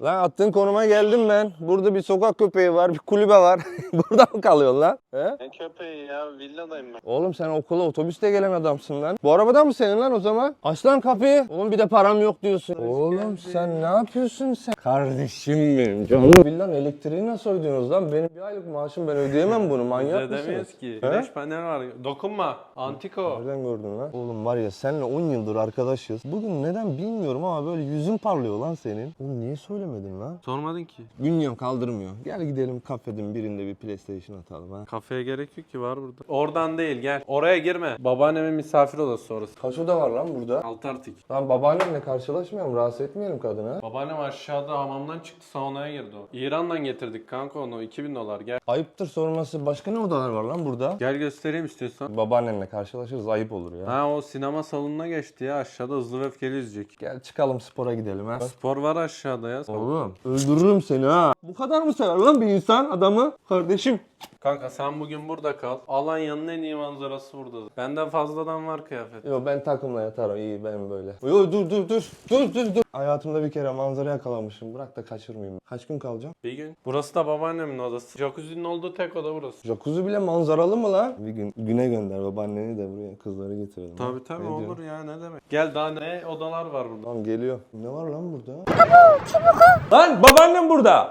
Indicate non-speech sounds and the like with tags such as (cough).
Lan attığın konuma geldim ben. Burada bir sokak köpeği var, bir kulübe var. (laughs) Burada mı kalıyorsun lan? He? Ne köpeği ya villadayım ben. Oğlum sen okula otobüste gelen adamsın lan. Bu arabada mı senin lan o zaman? Aç lan kapıyı. Oğlum bir de param yok diyorsun. Oğlum sen ne yapıyorsun sen? Kardeşim benim canım. Villan elektriği nasıl ödüyorsunuz lan? Benim bir aylık maaşım ben ödeyemem bunu. Manyak mısınız? Ödemeyiz ki. He? Güneş paneli var. Dokunma. Antiko. Nereden gördün lan? Oğlum var ya seninle 10 yıldır arkadaşız. Bugün neden bilmiyorum ama böyle yüzün parlıyor lan senin. Oğlum niye söylemedin lan? Sormadın ki. Bilmiyorum kaldırmıyor. Gel gidelim kafenin birinde bir PlayStation atalım ha. Kafeye gerek yok ki var burada. Oradan değil gel. Oraya girme. Babaannemin misafir odası orası. Kaç oda var lan burada? Alt artık. Lan babaannemle karşılaşmayalım rahatsız etmeyelim kadını. Babaannem aşağıda hamamdan çıktı saunaya girdi o. İran'dan getirdik kanka onu 2000 dolar gel. Ayıptır sorması başka ne odalar var lan burada? Gel göstereyim istiyorsan. Babaannenle karşılaşırız ayıp olur ya. Ha o sinema salonuna geçti ya aşağıda hızlı ve öfkeli izleyecek. Gel çıkalım spora gidelim ha. Spor var aşağıda ya. Oğlum öldürürüm seni ha. Bu kadar mı sever lan bir insan adamı? Kardeşim. Kanka sen bugün burada kal. Alanya'nın en iyi manzarası burada. Benden fazladan var kıyafet. Yo ben takımla yatarım iyi benim böyle. Yo dur dur dur. Dur dur dur. Hayatımda bir kere manzara yakalamışım. Bırak da kaçırmayayım. Kaç gün kalacağım? Bir gün. Burası da babaannemin odası. Jacuzzi'nin olduğu tek oda burası. Jacuzzi bile manzaralı mı lan? Bir gün güne gönder babaanneni de buraya kızları getirelim. tabii Ne olur diyorsun? ya ne demek. Gel daha ne odalar var burada. Tamam geliyor. Ne var lan burada? Lan babaannem burada.